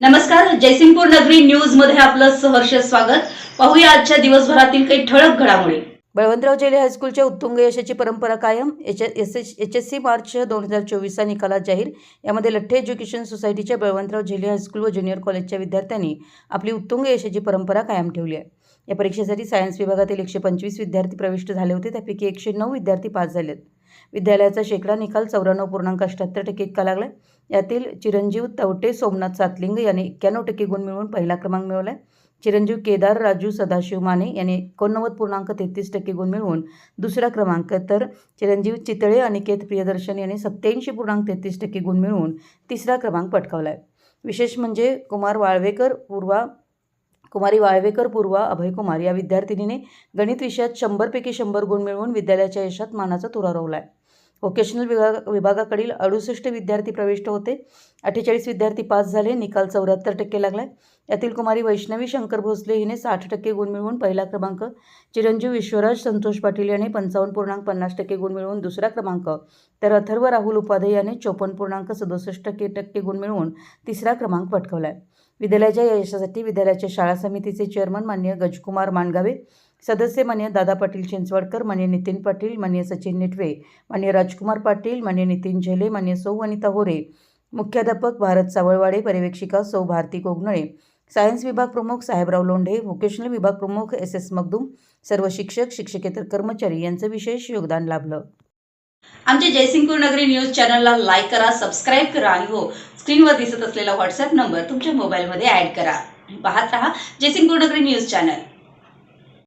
नमस्कार जयसिंगपूर नगरी न्यूजमध्ये आपलं सहर्ष स्वागत. पाहूया आजच्या दिवसभरातील काही ठळक घडामोडी. बळवंतराव जेले हायस्कूलच्या उत्तुंग यशाची परंपरा कायम. H S H S C March दोन हजार चोवीसचा निकालात जाहीर. यामध्ये लठ्ठे एज्युकेशन सोसायटीच्या बळवंतराव झेले हायस्कूल व ज्युनियर कॉलेजच्या विद्यार्थ्यांनी आपली उत्तुंग यशाची परंपरा कायम ठेवली आहे. या परीक्षेसाठी सायन्स विभागातील एकशे पंचवीस विद्यार्थी प्रविष्ट झाले होते. त्यापैकी एकशे नऊ विद्यार्थी पास झालेत. विद्यालयाचा शेकडा निकाल चौऱ्याण्णव पूर्णांक अठ्ठ्याहत्तर टक्के इतका लागला यातील चिरंजीव तवटे सोमनाथ सातलिंग यांनी एक्क्याण्णव टक्के गुण मिळवून पहिला क्रमांक मिळवला चिरंजीव केदार राजू सदाशिव माने यांनी एकोणनव्वद पूर्णांक तेहतीस टक्के गुण मिळवून दुसरा क्रमांक. तर चिरंजीव चितळे अनिकेत प्रियदर्शन यांनी सत्याऐंशी पूर्णांक तेहतीस टक्के गुण मिळवून तिसरा क्रमांक पटकावला आहे विशेष म्हणजे कुमार वाळवेकर पूर्वा कुमारी वाळवेकर पूर्वा अभयकुमार या विद्यार्थिनीने गणित विषयात शंभरपैकी शंभर गुण मिळवून विद्यालयाच्या यशात मानाचा तुरा रोवला आहे व्होकेशनल विभाग विभागाकडील अडुसष्ट विद्यार्थी प्रविष्ट होते. अठ्ठेचाळीस विद्यार्थी पास झाले. निकाल चौऱ्याहत्तर टक्के लागलाय. यातील कुमारी वैष्णवी शंकर भोसले हिने साठ टक्के गुण मिळवून पहिला क्रमांक. चिरंजीव विश्वराज संतोष पाटील याने पंचावन्न पूर्णांक पन्नास टक्के गुण मिळवून दुसरा क्रमांक. तर अथर्व राहुल उपाध्ये याने चोपन्न पूर्णांक सदुसष्ट टक्के टक्के गुण मिळवून तिसरा क्रमांक पटकवला आहे विद्यालयाच्या यशासाठी विद्यालयाच्या शाळा समितीचे चेअरमन मान्य गजकुमार मानगावे सदस्य मान्य दादा पाटील चिंचवडकर मान्य नितीन पाटील मान्य सचिन निटवे मान्य राजकुमार पाटील मान्य नितीन झेले मान्य सौ वनिता होरे मुख्याध्यापक भारत सावळवाडे पर्यवेक्षिका सौ भारती कोगनळे सायन्स विभाग प्रमुख साहेबराव लोंढे व्होकेशनल विभाग प्रमुख एस एस मगदूम सर्व शिक्षक शिक्षकेतर कर्मचारी यांचं विशेष योगदान लाभलं. आमच्या जयसिंगपूर नगरी न्यूज चॅनलला लाईक करा सबस्क्राईब करा आणि हो स्क्रीनवर दिसत असलेला व्हॉट्सअप नंबर तुमच्या मोबाईलमध्ये ऍड करा. पाहत रहा जयसिंगपूर नगरी न्यूज चॅनल.